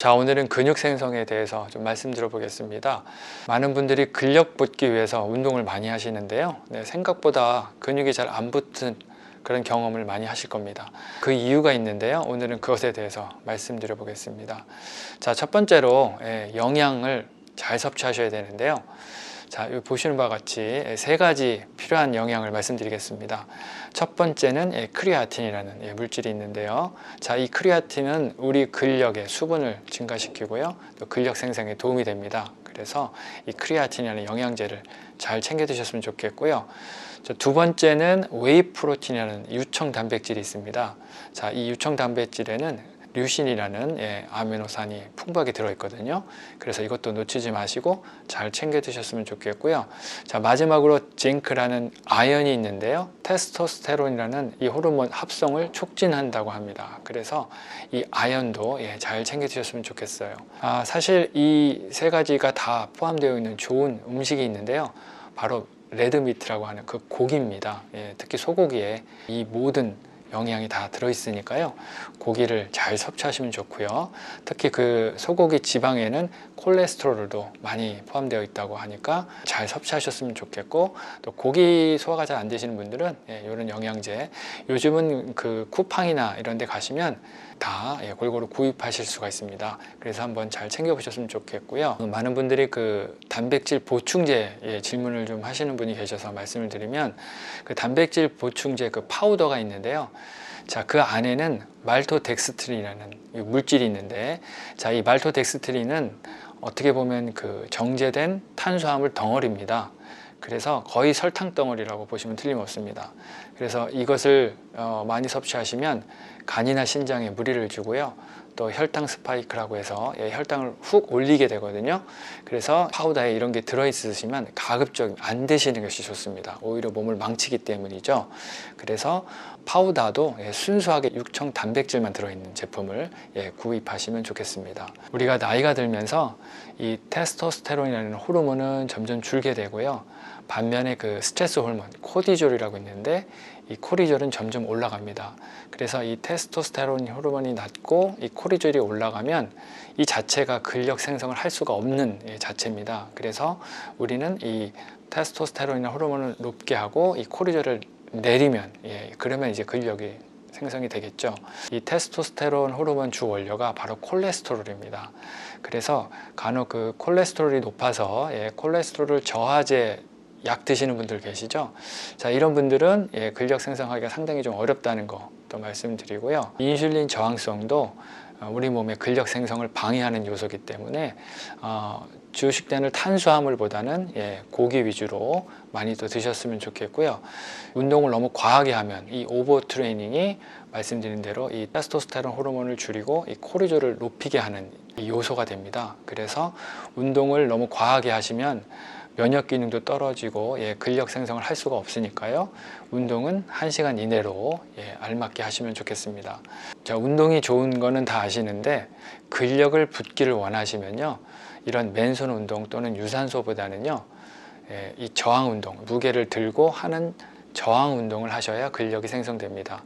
자, 오늘은 근육 생성에 대해서 좀 말씀드려 보겠습니다. 많은 분들이 근력 붙기 위해서 운동을 많이 하시는데요. 네, 생각보다 근육이 잘 안 붙은 그런 경험을 많이 하실 겁니다. 그 이유가 있는데요. 오늘은 그것에 대해서 말씀드려 보겠습니다. 자, 첫 번째로 예, 영양을 잘 섭취하셔야 되는데요. 자, 여기 보시는 바와 같이 세 가지 필요한 영양을 말씀드리겠습니다. 첫 번째는 예, 크리아틴이라는 예, 물질이 있는데요. 자, 이 크리아틴은 우리 근력의 수분을 증가시키고요. 또 근력 생성에 도움이 됩니다. 그래서 이 크리아틴이라는 영양제를 잘 챙겨 드셨으면 좋겠고요. 자, 두 번째는 웨이 프로틴이라는 유청 단백질이 있습니다. 자, 이 유청 단백질에는 류신이라는 예, 아미노산이 풍부하게 들어있거든요. 그래서 이것도 놓치지 마시고 잘 챙겨 드셨으면 좋겠고요. 자 마지막으로 징크라는 아연이 있는데요. 테스토스테론이라는 이 호르몬 합성을 촉진한다고 합니다. 그래서 이 아연도 예, 잘 챙겨 드셨으면 좋겠어요. 아, 사실 이 세 가지가 다 포함되어 있는 좋은 음식이 있는데요. 바로 레드미트라고 하는 그 고기입니다. 예, 특히 소고기에 이 모든 영양이 다 들어있으니까요. 고기를 잘 섭취하시면 좋고요. 특히 그 소고기 지방에는 콜레스테롤도 많이 포함되어 있다고 하니까 잘 섭취하셨으면 좋겠고 또 고기 소화가 잘 안 되시는 분들은 예, 이런 영양제 요즘은 그 쿠팡이나 이런 데 가시면 다 예, 골고루 구입하실 수가 있습니다. 그래서 한번 잘 챙겨보셨으면 좋겠고요. 많은 분들이 그 단백질 보충제 예, 질문을 좀 하시는 분이 계셔서 말씀을 드리면 그 단백질 보충제 그 파우더가 있는데요. 자, 그 안에는 말토덱스트린이라는 이 물질이 있는데, 자, 이 말토덱스트린은 어떻게 보면 그 정제된 탄수화물 덩어리입니다. 그래서 거의 설탕 덩어리라고 보시면 틀림없습니다. 그래서 이것을 어, 많이 섭취하시면 간이나 신장에 무리를 주고요. 또 혈당 스파이크라고 해서 예, 혈당을 훅 올리게 되거든요. 그래서 파우더에 이런 게 들어있으시면 가급적 안 드시는 것이 좋습니다. 오히려 몸을 망치기 때문이죠. 그래서 파우더도 예, 순수하게 육청 단백질만 들어있는 제품을 예, 구입하시면 좋겠습니다. 우리가 나이가 들면서 이 테스토스테론이라는 호르몬은 점점 줄게 되고요. 반면에 그 스트레스 호르몬 코디졸이라고 있는데 이 코리졸은 점점 올라갑니다. 그래서 이 테스토스테론 호르몬이 낮고 이 코리졸이 올라가면 이 자체가 근력 생성을 할 수가 없는 예, 자체입니다. 그래서 우리는 이 테스토스테론이나 호르몬을 높게 하고 이 코리졸을 내리면 예, 그러면 이제 근력이 생성이 되겠죠. 이 테스토스테론 호르몬 주 원료가 바로 콜레스테롤입니다. 그래서 간혹 그 콜레스테롤이 높아서 예, 콜레스테롤 저하제 약 드시는 분들 계시죠? 자, 이런 분들은 예, 근력 생성하기가 상당히 좀 어렵다는 거 또 말씀드리고요. 인슐린 저항성도 어, 우리 몸의 근력 생성을 방해하는 요소이기 때문에 어, 주식되는 탄수화물보다는 예, 고기 위주로 많이 또 드셨으면 좋겠고요. 운동을 너무 과하게 하면 이 오버 트레이닝이 말씀드린 대로 이 테스토스테론 호르몬을 줄이고 이 코르졸을 높이게 하는 이 요소가 됩니다. 그래서 운동을 너무 과하게 하시면 면역 기능도 떨어지고 예, 근력 생성을 할 수가 없으니까요. 운동은 1시간 이내로 예, 알맞게 하시면 좋겠습니다. 자, 운동이 좋은 거는 다 아시는데 근력을 붙기를 원하시면요. 이런 맨손 운동 또는 유산소보다는요. 예, 이 저항 운동, 무게를 들고 하는 저항 운동을 하셔야 근력이 생성됩니다.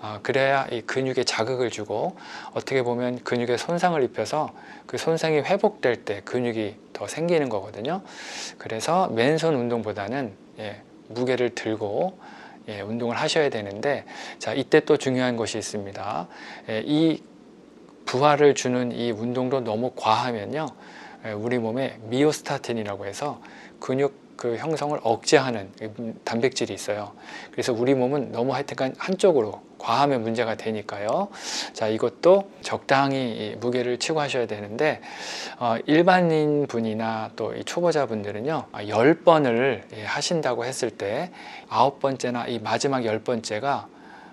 어, 그래야 이 근육에 자극을 주고 어떻게 보면 근육에 손상을 입혀서 그 손상이 회복될 때 근육이 더 생기는 거거든요. 그래서 맨손 운동보다는 예, 무게를 들고 예, 운동을 하셔야 되는데 자 이때 또 중요한 것이 있습니다. 예, 이 부하를 주는 이 운동도 너무 과하면요. 예, 우리 몸에 미오스타틴이라고 해서 근육 그 형성을 억제하는 단백질이 있어요. 그래서 우리 몸은 너무 하여튼간 한쪽으로 과하면 문제가 되니까요. 자, 이것도 적당히 무게를 치고 하셔야 되는데, 어, 일반인 분이나 또 초보자 분들은요, 10번을 아, 예, 하신다고 했을 때, 아홉 번째나 이 마지막 열 번째가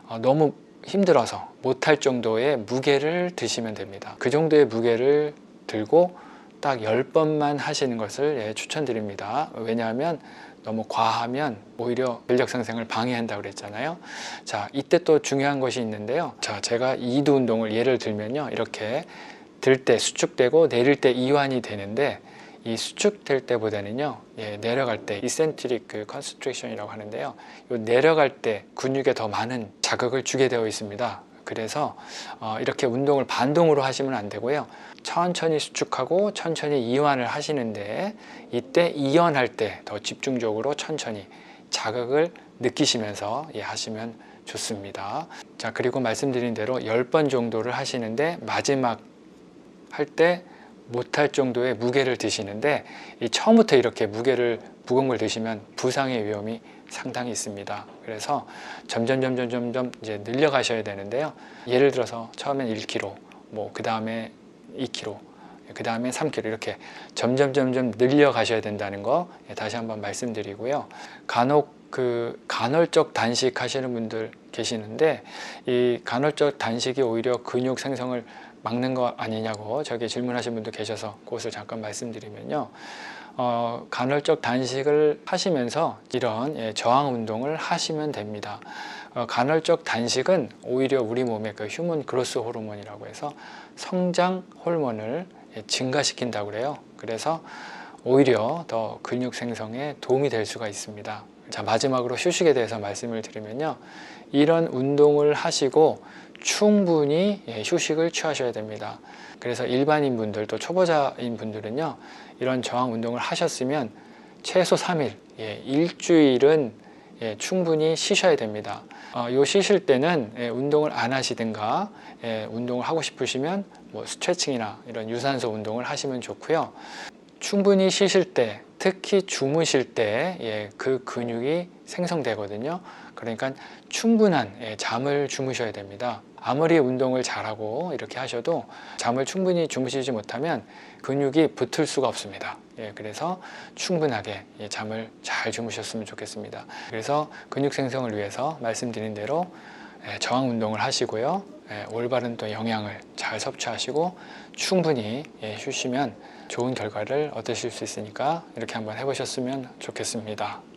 어, 너무 힘들어서 못할 정도의 무게를 드시면 됩니다. 그 정도의 무게를 들고 딱 10번만 하시는 것을 예, 추천드립니다. 왜냐하면 너무 과하면 오히려 근력 상승을 방해한다고 그랬잖아요. 자, 이때 또 중요한 것이 있는데요. 자, 제가 이두 운동을 예를 들면요. 이렇게 들 때 수축되고 내릴 때 이완이 되는데 이 수축될 때보다는요 예, 내려갈 때 이센트릭 그 컨스트레이션이라고 하는데요 요 내려갈 때 근육에 더 많은 자극을 주게 되어 있습니다 그래서 어, 이렇게 운동을 반동으로 하시면 안 되고요. 천천히 수축하고 천천히 이완을 하시는데 이때 이완할 때 더 집중적으로 천천히 자극을 느끼시면서 예, 하시면 좋습니다. 자, 그리고 말씀드린 대로 10번 정도를 하시는데 마지막 할때 못할 정도의 무게를 드시는데 이 처음부터 이렇게 무게를 무거운 걸 드시면 부상의 위험이 상당히 있습니다. 그래서 점점 점점 점점 이제 늘려가셔야 되는데요. 예를 들어서 처음엔 1kg, 뭐 그 다음에 2kg, 그 다음에 3kg 이렇게 점점 점점 늘려가셔야 된다는 거 예, 다시 한번 말씀드리고요. 간혹 그 간헐적 단식 하시는 분들 계시는데 이 간헐적 단식이 오히려 근육 생성을 막는 거 아니냐고 저기 질문하신 분도 계셔서 그것을 잠깐 말씀드리면요. 어, 간헐적 단식을 하시면서 이런 예, 저항 운동을 하시면 됩니다. 어, 간헐적 단식은 오히려 우리 몸의 그 휴먼 그로스 호르몬이라고 해서 성장 호르몬을 예, 증가시킨다고 그래요. 그래서 오히려 더 근육 생성에 도움이 될 수가 있습니다. 자, 마지막으로 휴식에 대해서 말씀을 드리면요. 이런 운동을 하시고 충분히 예, 휴식을 취하셔야 됩니다. 그래서 일반인 분들 또 초보자인 분들은요. 이런 저항 운동을 하셨으면 최소 3일, 예, 일주일은 예, 충분히 쉬셔야 됩니다. 어, 요 쉬실 때는 예, 운동을 안 하시든가 예, 운동을 하고 싶으시면 뭐 스트레칭이나 이런 유산소 운동을 하시면 좋고요. 충분히 쉬실 때, 특히 주무실 때, 예, 그 근육이 생성되거든요. 그러니까 충분한 예, 잠을 주무셔야 됩니다. 아무리 운동을 잘하고 이렇게 하셔도 잠을 충분히 주무시지 못하면 근육이 붙을 수가 없습니다. 예, 그래서 충분하게 예, 잠을 잘 주무셨으면 좋겠습니다. 그래서 근육 생성을 위해서 말씀드린 대로 예, 저항 운동을 하시고요. 예, 올바른 또 영양을 잘 섭취하시고 충분히 예, 쉬시면 좋은 결과를 얻으실 수 있으니까 이렇게 한번 해보셨으면 좋겠습니다.